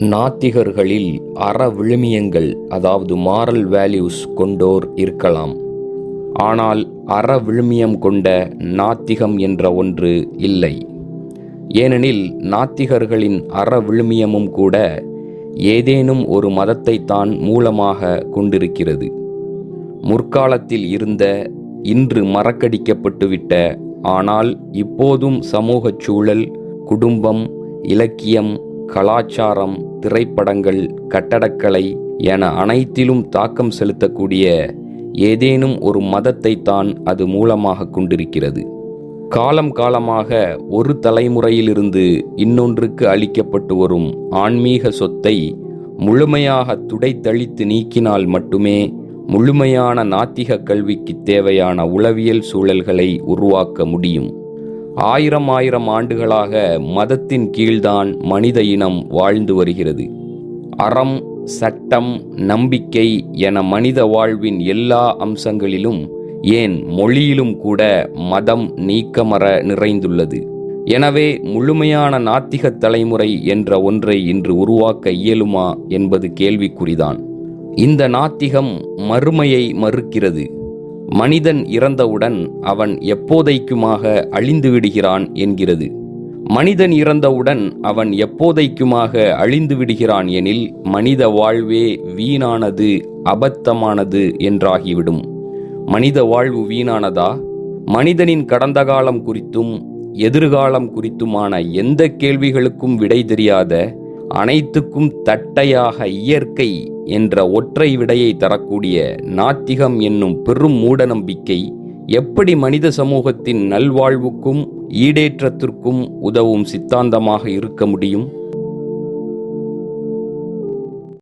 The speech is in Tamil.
நாத்திகர்களில் அற விழுமியங்கள் அதாவது மாரல் வேல்யூஸ் கொண்டோர் இருக்கலாம். ஆனால் அற விழுமியம் கொண்ட நாத்திகம் என்ற ஒன்று இல்லை. ஏனெனில் நாத்திகர்களின் அற விழுமியமும் கூட ஏதேனும் ஒரு மதத்தை தான் மூலமாக கொண்டிருக்கிறது. முற்காலத்தில் இருந்த இன்று மறக்கடிக்கப்பட்டுவிட்ட ஆனால் இப்போதும் சமூகச் சூழல் குடும்பம் இலக்கியம் கலாச்சாரம் திரைப்படங்கள் கட்டடக்கலை என அனைத்திலும் தாக்கம் செலுத்தக்கூடிய ஏதேனும் ஒரு மதத்தை தான் அது மூலமாக கொண்டிருக்கிறது. காலம் காலமாக ஒரு தலைமுறையிலிருந்து இன்னொன்றுக்கு அளிக்கப்பட்டு வரும் ஆன்மீக சொத்தை முழுமையாக துடைத்தழித்து நீக்கினால் மட்டுமே முழுமையான நாத்திக கல்விக்கு தேவையான உளவியல் சூழல்களை உருவாக்க முடியும். ஆயிரம் ஆயிரம் ஆண்டுகளாக மதத்தின் கீழ்தான் மனித இனம் வாழ்ந்து வருகிறது. அறம் சட்டம் நம்பிக்கை என மனித வாழ்வின் எல்லா அம்சங்களிலும் ஏன் மொழியிலும் கூட மதம் நீக்கமர நிறைந்துள்ளது. எனவே முழுமையான நாத்திக தலைமுறை என்ற ஒன்றை இன்று உருவாக்க இயலுமா என்பது கேள்விக்குறிதான். இந்த நாத்திகம் மறுமையை மறுக்கிறது. மனிதன் இறந்தவுடன் அவன் எப்போதைக்குமாக அழிந்து விடுகிறான் என்கிறது. மனிதன் இறந்தவுடன் அவன் எப்போதைக்குமாக அழிந்து விடுகிறான் எனில் மனித வாழ்வே வீணானது அபத்தமானது என்றாகிவிடும். மனித வாழ்வு வீணானதா? மனிதனின் கடந்த காலம் குறித்தும் எதிர்காலம் குறித்துமான எந்த கேள்விகளுக்கும் விடை தெரியாத அனைத்துக்கும் தட்டையாக இயற்கை என்ற ஒற்றை விடையை தரக்கூடிய நாத்திகம் என்னும் பெரும் மூடநம்பிக்கை எப்படி மனித சமூகத்தின் நல்வாழ்வுக்கும் ஈடேற்றத்திற்கும் உதவும் சித்தாந்தமாக இருக்க முடியும்?